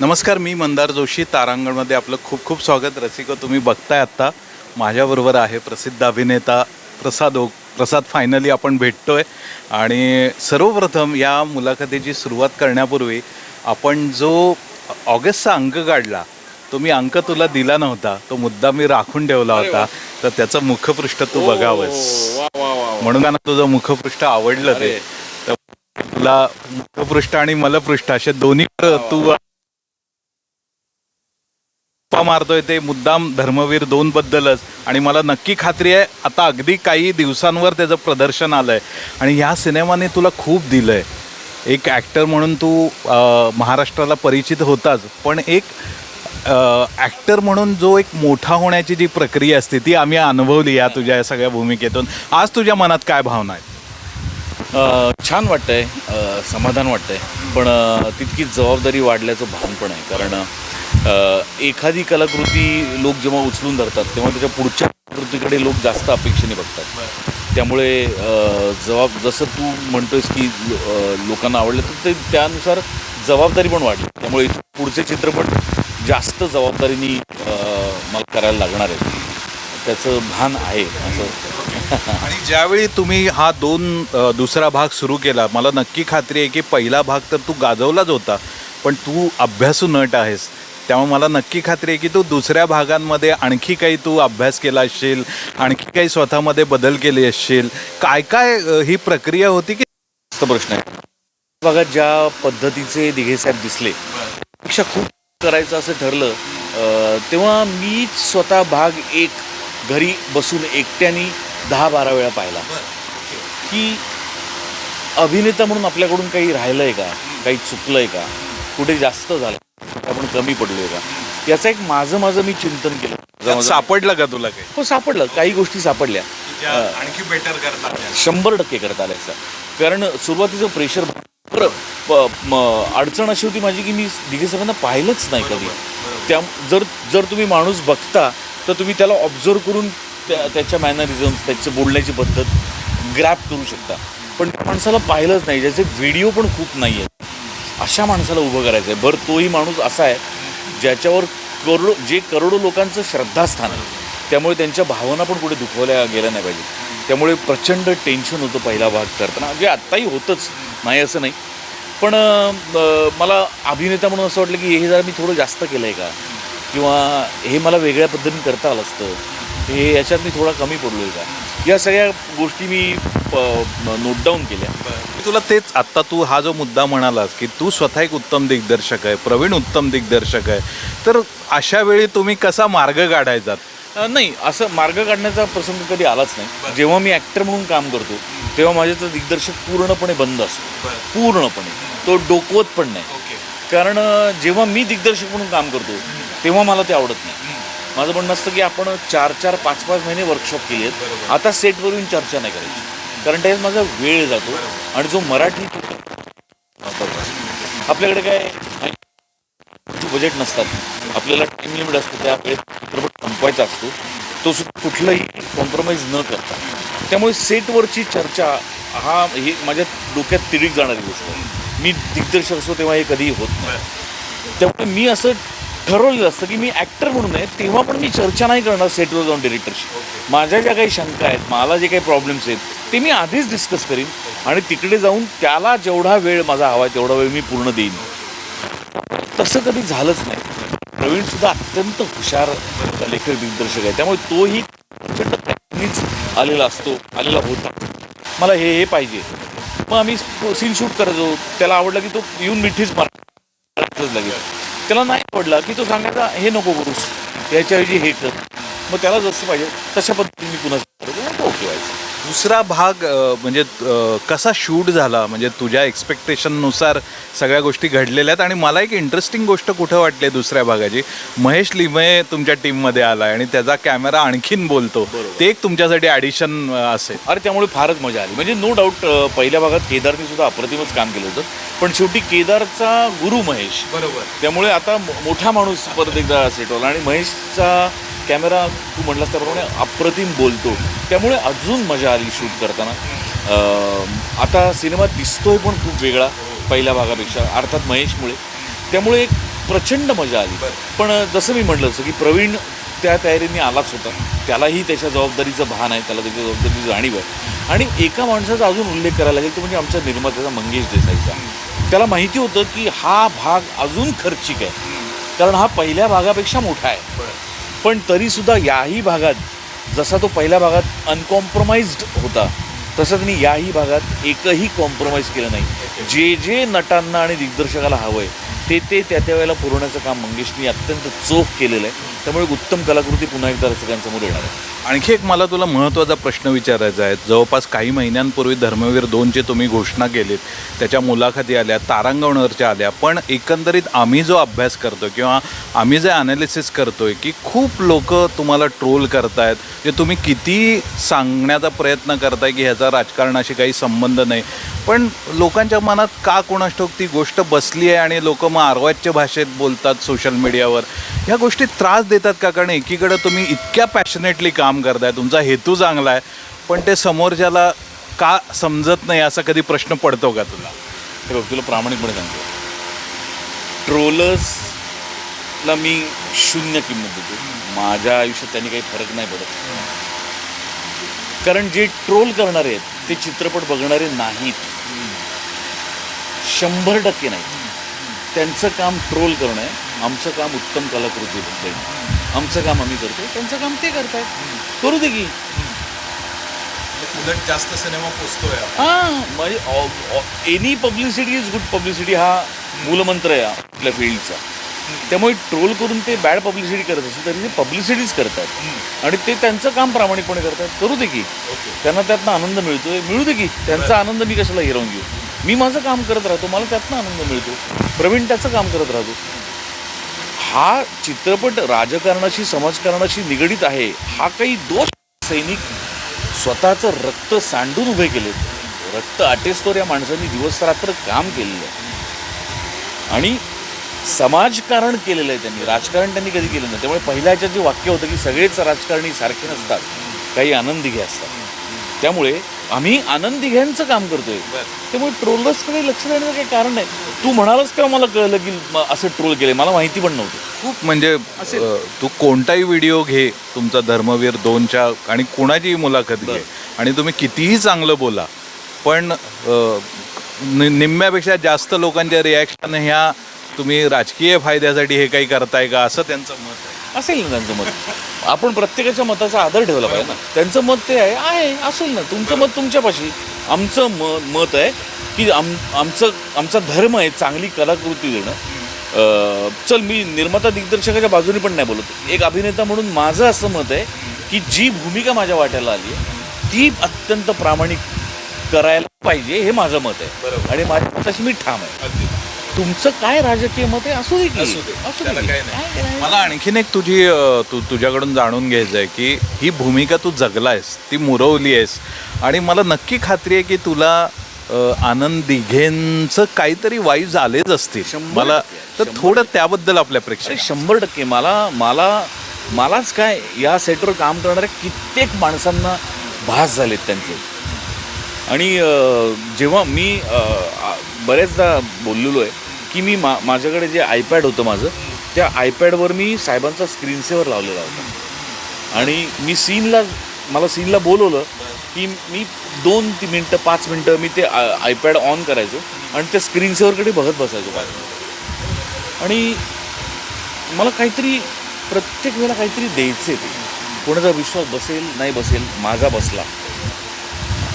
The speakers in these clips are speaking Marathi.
नमस्कार मी मंदार जोशी तारांगणमध्ये आपलं खूप खूप स्वागत. रसिको तुम्ही बघताय आत्ता. माझ्याबरोबर आहे प्रसिद्ध अभिनेता प्रसाद ओक प्रसाद फायनली आपण भेटतोय. आणि सर्वप्रथम या मुलाखतीची सुरुवात करण्यापूर्वी आपण जो ऑगस्टचा अंक काढला तो मी अंक तुला दिला नव्हता. तो मुद्दा मी राखून ठेवला होता. तर त्याचं मुखपृष्ठ तू बघावंस. म्हणून मला तुझं मुखपृष्ठ आवडलं ते. तर तुला मुखपृष्ठ आणि मलपृष्ठ असे दोन्ही तू गप्पा मारतोय ते मुद्दाम धर्मवीर दोन बद्दलच. आणि मला नक्की खात्री आहे आता अगदी काही दिवसांवर त्याचं प्रदर्शन आलंय. आणि ह्या सिनेमाने तुला खूप दिलंय. एक ॲक्टर म्हणून तू महाराष्ट्राला परिचित होताच पण एक ॲक्टर म्हणून जो एक मोठा होण्याची जी प्रक्रिया असते ती आम्ही अनुभवली या तुझ्या या सगळ्या भूमिकेतून. आज तुझ्या मनात काय भावना आहेत? छान वाटतंय समाधान वाटतंय. पण तितकी जबाबदारी वाढल्याचं भान पण आहे. कारण एखादी कलाकृती लोक जेव्हा उचलून धरतात तेव्हा त्याच्या पुढच्या कृतीकडे लोक जास्त अपेक्षेने बघतात. त्यामुळे जबाब जसं तू म्हणतोयस की लोकांना आवडलं तर ते त्यानुसार जबाबदारी पण वाढली. त्यामुळे पुढचे चित्रपट जास्त जबाबदारीने मला करायला लागणार आहे त्याचं भान आहे असं. आणि ज्यावेळी तुम्ही हा दोन दुसरा भाग सुरू केला मला नक्की खात्री आहे की पहिला भाग तर तू गाजवलाच होता पण तू अभ्यासू नट आहेस. त्यामुळे मला नक्की खात्री आहे की तू दुसऱ्या भागांमध्ये आणखी काही तू अभ्यास केला असशील आणखी काही स्वतःमध्ये बदल केले असशील. काय काय ही प्रक्रिया होती की? प्रश्न आहे. बघा ज्या पद्धतीचे दिघे साहेब दिसले पेक्षा खूप करायचं असं ठरलं तेव्हा मीच स्वतः भाग एक घरी बसून एकट्याने दहा बारा वेळा पाहिला. की अभिनेता म्हणून आपल्याकडून काही राहिलं आहे का? काही चुकलं आहे का? कुठे जास्त झालं कमी पडलोय का? याचं एक माझं माझं मी चिंतन केलं. माझं- माझं- सापडलं का तुला काही? हो सापडलं. काही गोष्टी सापडल्या. आणखी बेटर करतात शंभर टक्के करता आलं असतं कारण सुरुवातीचं प्रेशर अडचण अशी होती माझी की मी दिघे सरांना पाहिलंच नाही कधी. त्या जर जर तुम्ही माणूस बघता तर तुम्ही त्याला ऑब्झर्व करून त्या त्याच्या मॅनरिझम्स त्याची बोलण्याची पद्धत ग्रॅप करू शकता. पण त्या माणसाला पाहिलंच नाही. ज्याचे व्हिडिओ पण खूप नाही आहेत अशा माणसाला उभं करायचं आहे बरं तोही माणूस असा आहे ज्याच्यावर करोडो जे करोडो लोकांचं श्रद्धास्थान आहे. त्यामुळे त्यांच्या भावना पण कुठे दुखवल्या गेल्या नाही पाहिजे. त्यामुळे प्रचंड टेन्शन होतं पहिला भाग करताना. जे आत्ताही होतंच नाही असं नाही. पण मला अभिनेता म्हणून असं वाटलं की हे जरा मी थोडं जास्त केलं आहे का? किंवा हे मला वेगळ्या पद्धतीने करता आलं असतं. हे याच्यात मी थोडा कमी पडलो आहे का? या सगळ्या गोष्टी मी नोट डाऊन केल्या. मी तुला तेच आत्ता तू हा जो मुद्दा म्हणालास की तू स्वतः एक उत्तम दिग्दर्शक आहे प्रवीण उत्तम दिग्दर्शक आहे तर अशा वेळी तुम्ही कसा मार्ग काढायचा? नाही असं मार्ग काढण्याचा प्रसंग कधी आलाच नाही. जेव्हा मी ॲक्टर म्हणून काम करतो तेव्हा माझ्याचं दिग्दर्शक पूर्णपणे बंद असतो. पूर्णपणे. तो डोकवत पण नाही. कारण जेव्हा मी दिग्दर्शक म्हणून काम करतो तेव्हा मला ते आवडत नाही. माझं म्हणणं असतं की आपण चार चार पाच पाच महिने वर्कशॉप केली आहेत. आता सेटवरून चर्चा नाही करायची. कारण त्याच्यात माझा वेळ जातो आणि जो मराठी आपल्याकडे काय बजेट नसतात. आपल्याला टाइम लिमिट असतं त्या वेळेत चित्रपट संपवायचा असतो. तो सुद्धा कुठलंही कॉम्प्रोमाइज न करता. त्यामुळे सेटवरची चर्चा हा हे माझ्या डोक्यात तिरीक जाणारी गोष्ट आहे. मी दिग्दर्शक असतो तेव्हा हे कधीही होत नाही. त्यामुळे मी असं ठरवलेलं असतं की मी ॲक्टर म्हणून आहे तेव्हा पण मी चर्चा नाही करणार सेटवर जाऊन डिरेक्टरशी माझ्या ज्या काही शंका आहेत मला जे काही प्रॉब्लेम्स आहेत ते मी आधीच डिस्कस करीन आणि तिकडे जाऊन त्याला जेवढा वेळ माझा हवा आहे तेवढा वेळ मी पूर्ण देईन. तसं कधी झालंच नाही. प्रवीण सुद्धा अत्यंत हुशार लेखक दिग्दर्शक आहे. त्यामुळे तोही प्रचंड आलेला असतो आलेला होता. मला हे हे पाहिजे. मग आम्ही सीन शूट करायचो त्याला आवडलं की तो येऊन मिठीच मारायचंच लगेच. त्याला नाही आवडला की तो सांगायचा हे नको करूस याच्याऐवजी हे कर. मग त्याला जसं पाहिजे तशा पद्धतीने मी पुन्हा ओके व्हायचं दुसरा भाग म्हणजे कसा शूट झाला? म्हणजे तुझ्या एक्सपेक्टेशननुसार सगळ्या गोष्टी घडलेल्या आहेत आणि मला एक इंटरेस्टिंग गोष्ट कुठं वाटली दुसऱ्या भागाची? महेश लिमये तुमच्या टीममध्ये आला आणि त्याचा कॅमेरा आणखीन बोलतो. ते एक तुमच्यासाठी ॲडिशन असेल. अरे त्यामुळे फारच मजा आली. म्हणजे नो डाऊट पहिल्या भागात केदारने सुद्धा अप्रतिमच काम केलं होतं. पण शेवटी केदारचा गुरु महेश. बरोबर. त्यामुळे आता मोठा माणूस परत एकदा सेटवला आणि महेशचा कॅमेरा तू म्हटलास त्याप्रमाणे अप्रतिम बोलतो. त्यामुळे अजून मजा आली शूट करताना. आता सिनेमा दिसतोय पण खूप वेगळा पहिल्या भागापेक्षा अर्थात महेशमुळे. त्यामुळे एक प्रचंड मजा आली. पण जसं मी म्हटलं असं की प्रवीण त्या तयारीने आलाच होता. त्यालाही त्याच्या जबाबदारीचं भान आहे त्याला त्याच्या जबाबदारीची जाणीव आहे. आणि एका माणसाचा अजून उल्लेख करायला लागेल तो म्हणजे आमच्या निर्मात्याचा मंगेश देसाईचा त्याला माहिती होतं की हा भाग अजून खर्चिक आहे. कारण हा पहिल्या भागापेक्षा मोठा आहे. पण तरीसुद्धा याही भागात जसा तो पहिल्या भागात अनकॉम्प्रोमाइज्ड होता तसं त्यांनी याही भागात एकही कॉम्प्रोमाइज केलं नाही. जे जे नटांना आणि दिग्दर्शकाला हवं आहे ते ते त्या त्या वेळेला पुरवण्याचं काम मंगेशनी अत्यंत चोख केलेलं आहे. त्यामुळे उत्तम कलाकृती पुन्हा एकदा रसिकांसमोर येणार आहे. आणखी एक मला तुला महत्त्वाचा प्रश्न विचारायचा आहे. जवळपास काही महिन्यांपूर्वी धर्मवीर दोनची तुम्ही घोषणा केलीत. त्याच्या मुलाखती आल्या तारांगणवरच्या आल्या. पण एकंदरीत आम्ही जो अभ्यास करतो किंवा आम्ही जे ॲनालिसिस करतोय की खूप लोक तुम्हाला ट्रोल करतायत. जे तुम्ही किती सांगण्याचा प्रयत्न करताय की ह्याचा राजकारणाशी काही संबंध नाही. पण लोकांच्या मनात का कोणास ठाऊक ती गोष्ट बसली आहे आणि लोक मग अर्वाच्य भाषेत बोलतात सोशल मीडियावर ह्या गोष्टी त्रास देतात का? कारण एकीकडं तुम्ही इतक्या पॅशनेटली काम करताय तुमचा हेतू चांगला आहे पण ते समोरच्याला का समजत नाही असा कधी प्रश्न पडतो का तुला? हे बघ तुला प्रामाणिकपणे सांगतो. ट्रोलर्सला मी शून्य किंमत देतो. माझ्या आयुष्यात त्यांनी काही फरक नाही पडत. कारण जे ट्रोल करणारे आहेत ते चित्रपट बघणारे नाहीत. शंभर टक्के नाहीत. त्यांचं काम ट्रोल करणं आहे. आमचं काम उत्तम कलाकृती बघता आमचं काम आम्ही करतो. त्यांचं काम ते करतायत. करू दे की. उलट जास्त सिनेमा पोचतोय हां. म्हणजे any publicity is good publicity हा मूलमंत्र आहे आपल्या फील्डचा. त्यामुळे ट्रोल करून ते बॅड पब्लिसिटी करत असेल तरी ते पब्लिसिटीच करतात आणि ते त्यांचं काम प्रामाणिकपणे करतात करू दे की. त्यांना त्यातनं आनंद मिळतोय. मिळू दे की. त्यांचा आनंद मी कशाला हिरवून घेऊ? मी माझं काम करत राहतो मला त्यातनं आनंद मिळतो. प्रवीण त्याचं काम करत राहतो. हा चित्रपट राजकारणाशी समाजकारणाशी निगडीत आहे. हा काही दोष सैनिक स्वतःचं रक्त सांडून उभे केले रक्त आटेस्तोर या माणसांनी दिवस रात्र काम केलेलं आहे. आणि समाजकारण केलेलं आहे त्यांनी. राजकारण त्यांनी कधी केलं नाही. त्यामुळे पहिल्याच्या जे वाक्य होतं की सगळेच राजकारणी सारखे नसतात. काही आनंदी घे असतात. त्यामुळे आम्ही आनंदी घ्यांचं काम करतोय. त्यामुळे ट्रोलर्सकडे लक्ष देण्याचं काही कारण नाही. तू म्हणालास तेव्हा मला कळलं की असं ट्रोल केलं मला माहिती पण नव्हतं. खूप म्हणजे तू कोणताही व्हिडिओ घे तुमचा धर्मवीर दोनच्या आणि कोणाचीही मुलाखत घे. आणि तुम्ही कितीही चांगलं बोला पण निम्म्यापेक्षा जास्त लोकांच्या रिॲक्शन ह्या तुम्ही राजकीय फायद्यासाठी हे काही करताय का? असं त्यांचं मत आहे. असेल ना त्यांचं मत. आपण प्रत्येकाच्या मताचा आदर ठेवला पाहिजे ना. त्यांचं मत ते आहे आहे असेल ना. तुमचं मत तुमच्यापाशी. आमचं म मत आहे की आम आमचं आमचा धर्म आहे चांगली कलाकृती देणं. अं, चल मी निर्माता दिग्दर्शकाच्या बाजूने पण नाही बोलत. एक अभिनेता म्हणून माझं असं मत आहे की जी भूमिका माझ्या वाट्याला आली आहे ती अत्यंत प्रामाणिक करायला पाहिजे हे माझं मत आहे. आणि माझ्या मताशी मी ठाम आहे. तुमचं काय राजकीय मत आहे असू दे की. असू दे. असू दे त्याला की. काही काय नाही. मला आणखीन एक तुझी अ, तू तुझ्याकडून जाणून घ्यायचं आहे की ही भूमिका तू जगलायस ती मुरवली आहेस. आणि मला नक्की खात्री आहे की तुला अ, आनंद दिघेंचं काहीतरी वाईज आलेच असतील. शंभर मला टक्के, तर शंभर थोडं त्याबद्दल आपल्या अरे प्रेक्षक शंभर टक्के. मला मला मलाच काय या सेटवर काम करणाऱ्या कित्येक माणसांना भास झालेत त्यांचे. आणि अं, जेव्हा मी अं, आ- बऱ्याचदा बोललेलो आहे की मी मा माझ्याकडे जे आयपॅड होतं माझं त्या आयपॅडवर मी साहेबांचा स्क्रीनसेवर लावलेला होता. आणि मी सीनला मला सीनला बोलवलं की मी दोन ती मिनटं पाच मिनटं मी ते आयपॅड ऑन करायचो आणि त्या स्क्रीनसेवरकडे बघत बसायचो पाच मिनटं. आणि मला काहीतरी प्रत्येक वेळेला काहीतरी द्यायचे ते. कोणाचा विश्वास बसेल नाही बसेल माझा बसला.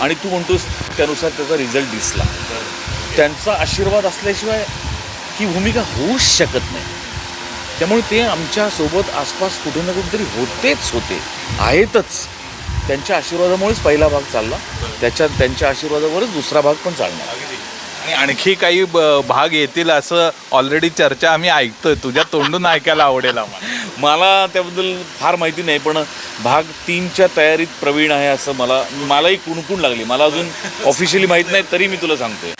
आणि तू म्हणतोस त्यानुसार त्याचा रिझल्ट दिसला. त्यांचा आशीर्वाद असल्याशिवाय ही भूमिका होऊच शकत नाही. त्यामुळे ते आमच्यासोबत आसपास कुठे ना कुठेतरी होतेच होते. आहेतच. त्यांच्या आशीर्वादामुळेच पहिला भाग चालला. त्याच्या त्यांच्या आशीर्वादावरच दुसरा भाग पण चालणार. आणि आणखी काही ब- भाग येतील असं ऑलरेडी चर्चा आम्ही ऐकतोय. तुझ्या तोंडून ऐकायला आवडेल आम्हाला. मला त्याबद्दल फार माहिती नाही पण भाग तीनच्या तयारीत प्रवीण आहे असं मला मलाही कुणकुण लागली. मला अजून ऑफिशियली माहीत नाही तरी मी तुला सांगतोय.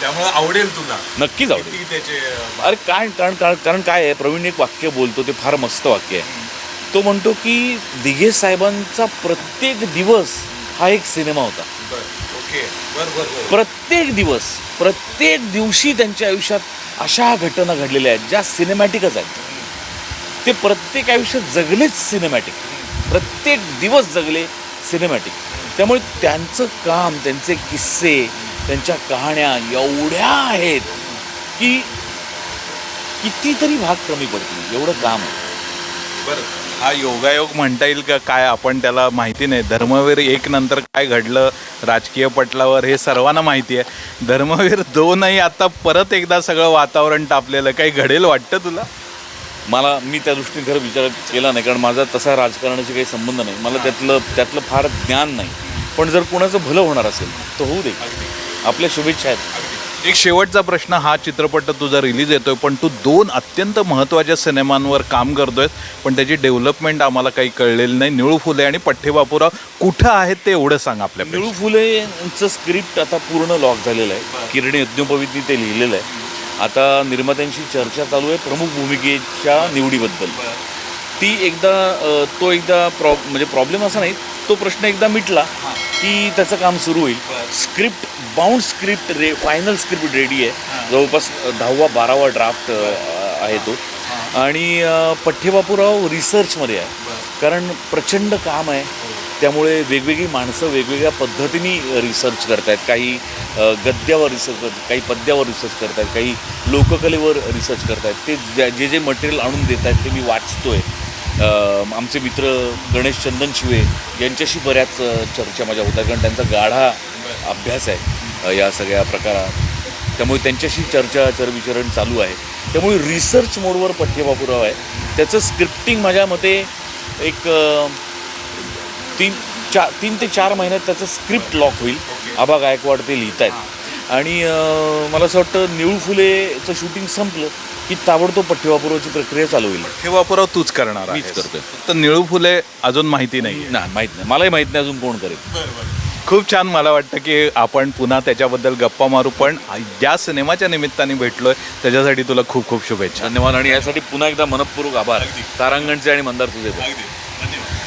त्यामुळे आवडेल तुला. नक्कीच आवडेल. त्याचे अरे काय कारण कारण कारण काय आहे प्रवीण एक वाक्य बोलतो ते फार मस्त वाक्य आहे. तो म्हणतो की दिघे साहेबांचा प्रत्येक दिवस हा एक सिनेमा होता. बरं. प्रत्येक दिवस प्रत्येक दिवशी त्यांच्या आयुष्यात अशा घटना घडलेल्या आहेत ज्या सिनेमॅटिकच आहेत. ते प्रत्येक आयुष्य जगलेच सिनेमॅटिक. प्रत्येक दिवस जगले सिनेमॅटिक. त्यामुळे त्यांचं काम त्यांचे किस्से त्यांच्या कहाण्या एवढ्या आहेत की कितीतरी भाग कमी पडतील एवढं काम आहे. हा योगायोग म्हणता येईल का? काय आपण त्याला माहिती नाही. धर्मवीर एक नंतर काय घडलं? राजकीय पटलावर हे सर्वांना माहिती आहे. धर्मवीर दोनही आता परत एकदा सगळं वातावरण तापलेलं. काही घडेल वाटतं तुला? मला मी त्या दृष्टीने खरं विचार केला नाही. कारण माझा तसा राजकारणाशी काही संबंध नाही. मला त्यातलं त्यातलं फार ज्ञान नाही. पण जर कोणाचं भलं होणार असेल तर होऊ दे. आपल्या शुभेच्छा आहेत. एक शेवटचा प्रश्न हा चित्रपट तुझा रिलीज येतोय पण तू दोन अत्यंत महत्त्वाच्या सिनेमांवर काम करतोय पण त्याची डेव्हलपमेंट आम्हाला काही कळलेली नाही. निळू फुले आणि पठ्ठे बापूराव कुठं आहेत ते एवढं सांग आपल्या निळू फुलेंचं स्क्रिप्ट आता पूर्ण लॉक झालेलं आहे. किरणी यज्ञोपवीतनी ते लिहिलेलं आहे. आता निर्मात्यांशी चर्चा चालू आहे. प्रमुख भूमिकेच्या निवडीबद्दल. ती एकदा तो एकदा प्रॉ म्हणजे प्रॉब्लेम असा नाही तो प्रश्न एकदा मिटला की त्याचं काम सुरू होईल. स्क्रिप्ट बाउंड स्क्रिप्ट रे फायनल स्क्रिप्ट रेडी आहे. जवळपास दहावा बारावा ड्राफ्ट आहे तो. आणि पठ्ठेबापूराव रिसर्चमध्ये आहे. कारण प्रचंड काम आहे. त्यामुळे वेगवेगळी माणसं वेगवेगळ्या पद्धतीने रिसर्च करत आहेत काही गद्यावर रिसर्च करतात काही पद्यावर रिसर्च करत आहेत काही लोककलेवर रिसर्च करत आहेत ते ज्या- जे जे मटेरियल आणून देत आहेत ते मी वाचतोय. अ, आमचे मित्र गणेश चंदन शिवे यांच्याशी बऱ्याच चर्चा माझ्या होतात. कारण त्यांचा गाढा अभ्यास आहे या सगळ्या प्रकारात. त्यामुळे त्यांच्याशी चर्चा चरविचरण चालू आहे. त्यामुळे रिसर्च मोडवर पठ्यबापुराव आहे. त्याचं स्क्रिप्टिंग माझ्या मते एक तीन चार तीन ते चार महिन्यात त्याचं स्क्रिप्ट लॉक होईल. आबा गायकवाड ते लिहित आहेत आणि मला असं वाटतं निळू फुलेचं शूटिंग संपलं की ताबडतोब पठ्ठेबापुराची प्रक्रिया चालू होईल. हे बापूराव तूच करणार मीच आहेस. करतोय. फक्त निळू फुले अजून माहिती नाही नाही माहीत नाही. मलाही माहीत नाही अजून कोण करेल. खूप छान मला वाटतं की आपण पुन्हा त्याच्याबद्दल गप्पा मारू पण ज्या सिनेमाच्या निमित्ताने भेटलोय. त्याच्यासाठी तुला खूप खूप शुभेच्छा. धन्यवाद. आणि यासाठी पुन्हा एकदा मनपूर्वक आभार. तारांगणचे आणि मंदार तुझे. धन्यवाद.